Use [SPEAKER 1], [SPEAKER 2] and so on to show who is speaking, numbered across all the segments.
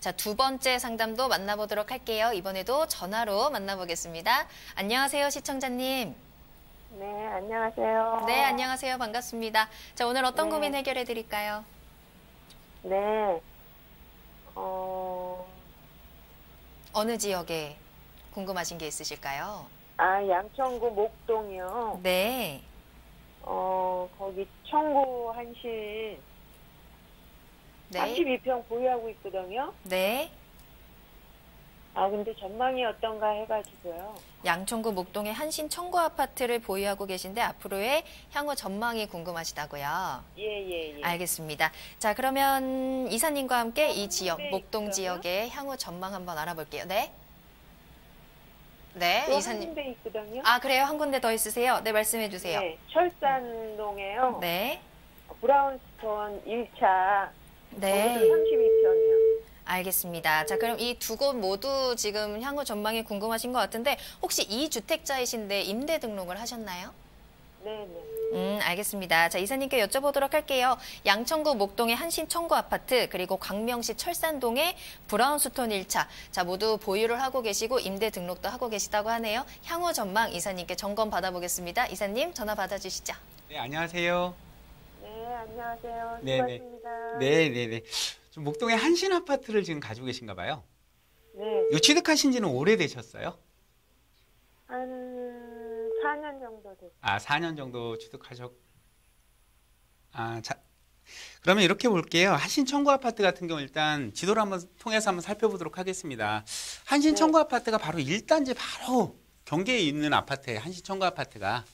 [SPEAKER 1] 자, 두 번째 상담도 만나보도록 할게요. 이번에도 전화로 만나보겠습니다. 안녕하세요, 시청자님.
[SPEAKER 2] 네, 안녕하세요.
[SPEAKER 1] 네, 안녕하세요. 반갑습니다. 자, 오늘 어떤
[SPEAKER 2] 네.
[SPEAKER 1] 고민 해결해 드릴까요?
[SPEAKER 2] 네. 어,
[SPEAKER 1] 어느 지역에 궁금하신 게 있으실까요?
[SPEAKER 2] 아, 양천구 목동이요.
[SPEAKER 1] 네.
[SPEAKER 2] 어, 거기 청구 한신
[SPEAKER 1] 네.
[SPEAKER 2] 32평 보유하고 있거든요.
[SPEAKER 1] 네.
[SPEAKER 2] 아, 근데 전망이 어떤가 해가지고요.
[SPEAKER 1] 양천구 목동의 한신 청구 아파트를 보유하고 계신데 앞으로의 향후 전망이 궁금하시다고요.
[SPEAKER 2] 예, 예, 예.
[SPEAKER 1] 알겠습니다. 자, 그러면 이사님과 함께 이 지역,
[SPEAKER 2] 네,
[SPEAKER 1] 목동
[SPEAKER 2] 있어요?
[SPEAKER 1] 지역의 향후 전망 한번 알아볼게요. 네. 네,
[SPEAKER 2] 또
[SPEAKER 1] 이사님.
[SPEAKER 2] 한 군데 있거든요.
[SPEAKER 1] 아, 그래요? 한 군데 더 있으세요? 네, 말씀해 주세요.
[SPEAKER 2] 네, 철산동에요.
[SPEAKER 1] 네.
[SPEAKER 2] 브라운스톤 1차.
[SPEAKER 1] 네.
[SPEAKER 2] 32평이요.
[SPEAKER 1] 알겠습니다. 자, 그럼 이 두 곳 모두 지금 향후 전망이 궁금하신 것 같은데 혹시 이 주택자이신데 임대 등록을 하셨나요?
[SPEAKER 2] 네, 네.
[SPEAKER 1] 음, 알겠습니다. 자, 이사님께 여쭤보도록 할게요. 양천구 목동의 한신 청구 아파트, 그리고 광명시 철산동의 브라운스톤 1차. 자, 모두 보유를 하고 계시고 임대 등록도 하고 계시다고 하네요. 향후 전망 이사님께 점검 받아보겠습니다. 이사님, 전화 받아주시죠.
[SPEAKER 3] 네, 안녕하세요.
[SPEAKER 2] 네, 안녕하세요.
[SPEAKER 3] 네, 네.
[SPEAKER 2] 수고하십니다.
[SPEAKER 3] 네, 네, 네. 좀 목동에 한신 아파트를 지금 가지고 계신가 봐요.
[SPEAKER 2] 네.
[SPEAKER 3] 요 취득하신 지는 오래되셨어요?
[SPEAKER 2] 한 4년 정도 됐어요.
[SPEAKER 3] 아, 4년 정도 취득하셨 아, 자. 그러면 이렇게 볼게요. 한신 청구 아파트 같은 경우 일단 지도를 한번 통해서 한번 살펴보도록 하겠습니다. 한신
[SPEAKER 2] 네.
[SPEAKER 3] 청구 아파트가 바로 1단지 바로 경계에 있는 아파트예요. 한신 청구 아파트가.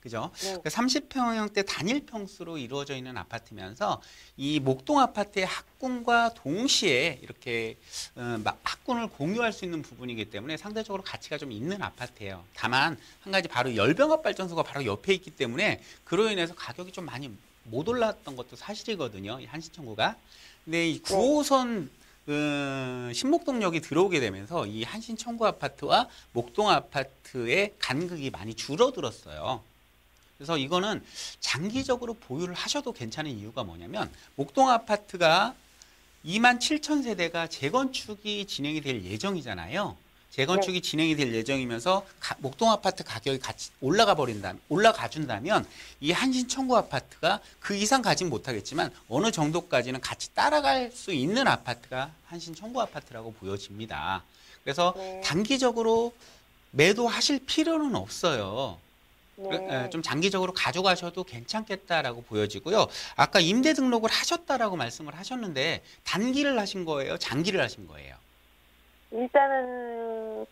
[SPEAKER 3] 그죠?
[SPEAKER 2] 네.
[SPEAKER 3] 30평형대 단일 평수로 이루어져 있는 아파트면서 이 목동 아파트의 학군과 동시에 이렇게 어, 마- 학군을 공유할 수 있는 부분이기 때문에 상대적으로 가치가 좀 있는 아파트예요. 다만 한 가지 바로 열병합 발전소가 바로 옆에 있기 때문에 그로 인해서 가격이 좀 많이 못 올랐던 것도 사실이거든요. 이 한신청구가. 근데 이 9호선 어, 신목동역이 들어오게 되면서 이 한신청구 아파트와 목동 아파트의 간극이 많이 줄어들었어요. 그래서 이거는 장기적으로 보유를 하셔도 괜찮은 이유가 뭐냐면 목동 아파트가 2만 7천 세대가 재건축이 진행이 될 예정이잖아요. 재건축이 진행이 될 예정이면서 가- 목동 아파트 가격이 같이 올라가 버린다, 올라가 준다면 이 한신 청구 아파트가 그 이상 가진 못하겠지만 어느 정도까지는 같이 따라갈 수 있는 아파트가 한신 청구 아파트라고 보여집니다. 그래서
[SPEAKER 2] 네.
[SPEAKER 3] 단기적으로 매도하실 필요는 없어요.
[SPEAKER 2] 네.
[SPEAKER 3] 그, 에, 좀 장기적으로 가져가셔도 괜찮겠다라고 보여지고요. 아까 임대 등록을 하셨다라고 말씀을 하셨는데 단기를 하신 거예요? 장기를 하신 거예요?
[SPEAKER 2] 일단은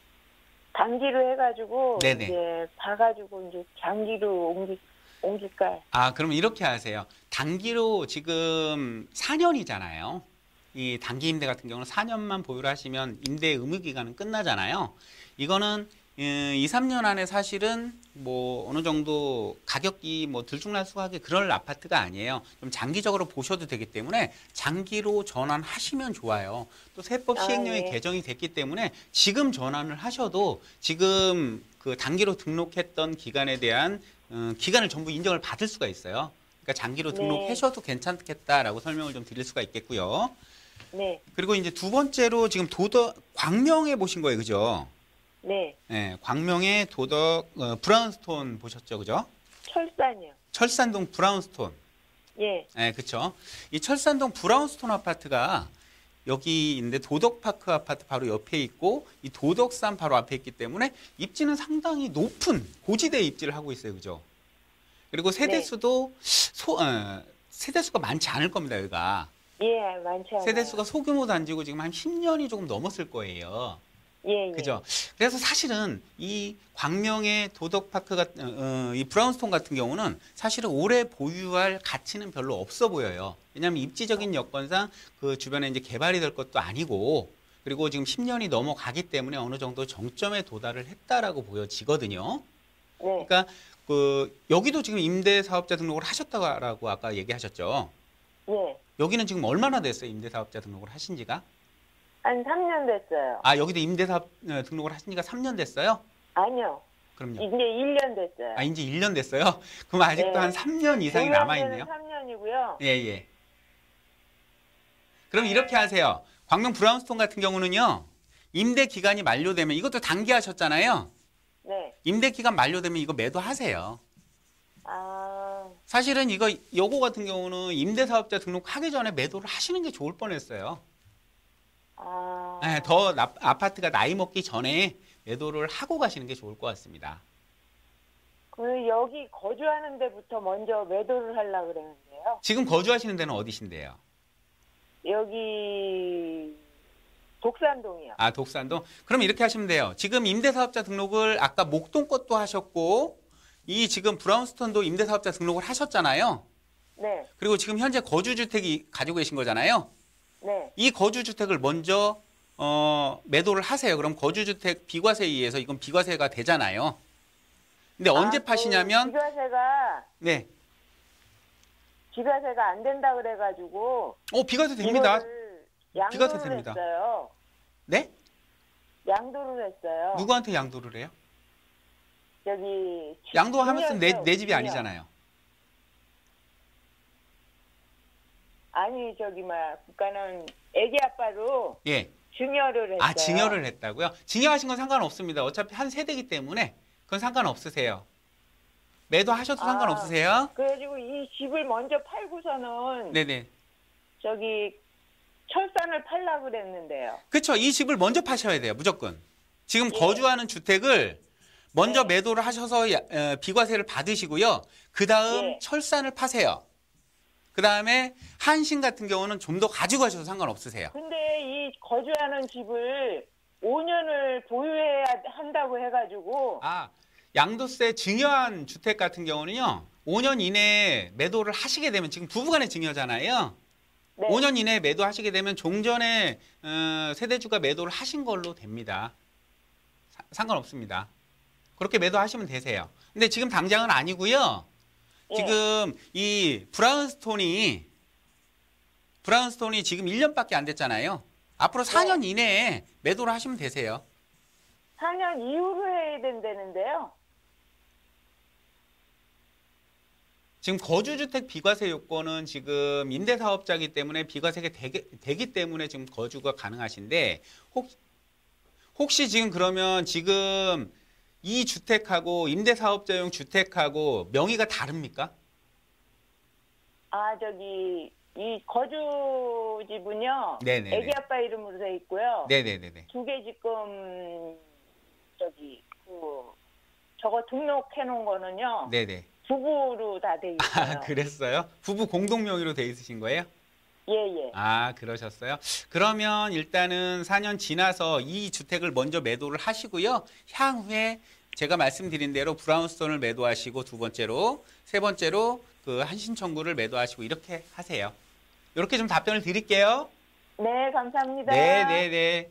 [SPEAKER 2] 단기로 해가지고
[SPEAKER 3] 네네.
[SPEAKER 2] 이제 봐가지고 이제 장기로 옮기 옮길까.
[SPEAKER 3] 아, 그럼 이렇게 하세요. 단기로 지금 4년이잖아요. 이 단기 임대 같은 경우는 4년만 보유를 하시면 임대 의무 기간은 끝나잖아요. 이거는 2, 3년 안에 사실은 뭐 어느 정도 가격이 뭐 들쭉날쭉하게 그럴 아파트가 아니에요. 좀 장기적으로 보셔도 되기 때문에 장기로 전환하시면 좋아요. 또 세법
[SPEAKER 2] 아,
[SPEAKER 3] 시행령이
[SPEAKER 2] 네.
[SPEAKER 3] 개정이 됐기 때문에 지금 전환을 하셔도 지금 그 단기로 등록했던 기간에 대한 어, 기간을 전부 인정을 받을 수가 있어요. 그러니까 장기로
[SPEAKER 2] 네.
[SPEAKER 3] 등록하셔도 괜찮겠다라고 설명을 좀 드릴 수가 있겠고요.
[SPEAKER 2] 네,
[SPEAKER 3] 그리고 이제 두 번째로 지금 도덕 광명에 보신 거예요, 그죠?
[SPEAKER 2] 네.
[SPEAKER 3] 네, 광명의 도덕 어, 브라운스톤 보셨죠, 그죠?
[SPEAKER 2] 철산이요.
[SPEAKER 3] 철산동 브라운스톤.
[SPEAKER 2] 예,
[SPEAKER 3] 네, 그렇죠. 이 철산동 브라운스톤 아파트가 여기 있는데 도덕파크 아파트 바로 옆에 있고 이 도덕산 바로 앞에 있기 때문에 입지는 상당히 높은 고지대 입지를 하고 있어요, 그죠? 그리고 세대
[SPEAKER 2] 네.
[SPEAKER 3] 수도 소, 어, 세대 수가 많지 않을 겁니다, 여기가.
[SPEAKER 2] 예, 많지 않아요.
[SPEAKER 3] 세대 수가 소규모 단지고 지금 한 10년이 조금 넘었을 거예요.
[SPEAKER 2] 예, 예.
[SPEAKER 3] 그죠? 그래서 사실은 이 광명의 도덕파크 같은 어, 이 브라운스톤 같은 경우는 사실은 오래 보유할 가치는 별로 없어 보여요. 왜냐하면 입지적인 여건상 그 주변에 이제 개발이 될 것도 아니고 그리고 지금 10년이 넘어가기 때문에 어느 정도 정점에 도달을 했다라고 보여지거든요.
[SPEAKER 2] 네,
[SPEAKER 3] 그러니까 그 여기도 지금 임대 사업자 등록을 하셨다고 아까 얘기하셨죠.
[SPEAKER 2] 예.
[SPEAKER 3] 여기는 지금 얼마나 됐어요? 임대 사업자 등록을 하신 지가?
[SPEAKER 2] 한 3년 됐어요.
[SPEAKER 3] 아, 여기도 임대 사업 어, 등록을 지가 3년 됐어요?
[SPEAKER 2] 아니요.
[SPEAKER 3] 그럼요.
[SPEAKER 2] 이제 1년 됐어요.
[SPEAKER 3] 아, 이제 1년 됐어요? 그럼 아직도
[SPEAKER 2] 네.
[SPEAKER 3] 한 3년 이상이 남아있네요?
[SPEAKER 2] 지는 3년이고요.
[SPEAKER 3] 예, 예. 그럼 이렇게 하세요. 광명 브라운스톤 같은 경우는요. 임대 기간이 만료되면 이것도 단기 하셨잖아요.
[SPEAKER 2] 네.
[SPEAKER 3] 임대 기간 만료되면 이거 매도하세요.
[SPEAKER 2] 아,
[SPEAKER 3] 사실은 이거 요거 같은 경우는 임대 사업자 등록하기 전에 매도를 하시는 게 좋을 뻔했어요.
[SPEAKER 2] 아.
[SPEAKER 3] 네, 더 나- 아파트가 나이 먹기 전에 매도를 하고 가시는 게 좋을 것 같습니다.
[SPEAKER 2] 그 여기 거주하는 데부터 먼저 매도를 하려고 그랬는데요.
[SPEAKER 3] 지금 거주하시는 데는 어디신데요?
[SPEAKER 2] 여기 독산동이요.
[SPEAKER 3] 아, 독산동. 그럼 이렇게 하시면 돼요. 지금 임대사업자 등록을 아까 목동 것도 하셨고, 이 지금 브라운스톤도 임대사업자 등록을 하셨잖아요.
[SPEAKER 2] 네.
[SPEAKER 3] 그리고 지금 현재 거주주택이 가지고 계신 거잖아요.
[SPEAKER 2] 네.
[SPEAKER 3] 이 거주주택을 먼저 어, 매도를 하세요. 그럼 거주주택 비과세에 의해서 이건 비과세가 되잖아요. 근데 언제
[SPEAKER 2] 아, 그
[SPEAKER 3] 파시냐면,
[SPEAKER 2] 비과세가
[SPEAKER 3] 네.
[SPEAKER 2] 비과세가 안 된다 그래가지고
[SPEAKER 3] 어, 비과세 됩니다. 비과세 됩니다.
[SPEAKER 2] 했어요.
[SPEAKER 3] 네?
[SPEAKER 2] 양도를 했어요.
[SPEAKER 3] 누구한테 양도를 해요?
[SPEAKER 2] 여기 주-
[SPEAKER 3] 양도하면서 내,
[SPEAKER 2] 중요하죠,
[SPEAKER 3] 내 집이. 아니잖아요.
[SPEAKER 2] 아니 저기 막 국가는 애기 아빠로
[SPEAKER 3] 예.
[SPEAKER 2] 증여를 했어요.
[SPEAKER 3] 아, 증여를 했다고요? 증여하신 건 상관없습니다. 어차피 한 세대이기 때문에 그건 상관없으세요. 매도하셔도
[SPEAKER 2] 아.
[SPEAKER 3] 상관없으세요?
[SPEAKER 2] 그래가지고 이 집을 먼저 팔고서는
[SPEAKER 3] 네네.
[SPEAKER 2] 저기 철산을 팔라 그랬는데요.
[SPEAKER 3] 그렇죠. 이 집을 먼저 파셔야 돼요. 무조건. 지금
[SPEAKER 2] 예.
[SPEAKER 3] 거주하는 주택을 먼저
[SPEAKER 2] 네.
[SPEAKER 3] 매도를 하셔서 비과세를 받으시고요. 그 다음
[SPEAKER 2] 예.
[SPEAKER 3] 철산을 파세요. 그 다음에 한신 같은 경우는 좀 더 가지고 가셔도 상관없으세요.
[SPEAKER 2] 근데 이 거주하는 집을 5년을 보유해야 한다고 해가지고
[SPEAKER 3] 아, 양도세 증여한 주택 같은 경우는요. 5년 이내에 매도를 하시게 되면 지금 부부간의 증여잖아요.
[SPEAKER 2] 네.
[SPEAKER 3] 5년 이내에 매도하시게 되면 종전에 어, 세대주가 매도를 하신 걸로 됩니다. 사- 상관없습니다. 그렇게 매도하시면 되세요. 근데 지금 당장은 아니고요.
[SPEAKER 2] 예.
[SPEAKER 3] 지금 이 브라운스톤이 브라운스톤이 지금 1년밖에 안 됐잖아요. 앞으로 4년 이내에 매도를 하시면 되세요.
[SPEAKER 2] 4년 이후로 해야 된다는데요.
[SPEAKER 3] 지금 거주주택 비과세 요건은 지금 임대사업자이기 때문에 비과세가 되기, 되기 때문에 지금 거주가 가능하신데 혹, 혹시 지금 그러면 지금 이 주택하고 임대사업자용 주택하고 명의가 다릅니까?
[SPEAKER 2] 아 저기 이 거주 집은요.
[SPEAKER 3] 네네네.
[SPEAKER 2] 애기 아빠 이름으로 돼 있고요.
[SPEAKER 3] 네네네네.
[SPEAKER 2] 두 개 지금 저기 그 저거 등록해 놓은 거는요.
[SPEAKER 3] 네네.
[SPEAKER 2] 부부로 다 돼 있어요.
[SPEAKER 3] 아, 그랬어요? 부부 공동 명의로 돼 있으신 거예요?
[SPEAKER 2] 예, 예.
[SPEAKER 3] 아, 그러셨어요? 그러면 일단은 4년 지나서 이 주택을 먼저 매도를 하시고요. 향후에 제가 말씀드린 대로 브라운스톤을 매도하시고 두 번째로, 세 번째로 그 한신 청구를 매도하시고 이렇게 하세요. 이렇게 좀 답변을 드릴게요.
[SPEAKER 2] 네, 감사합니다.
[SPEAKER 3] 네, 네, 네.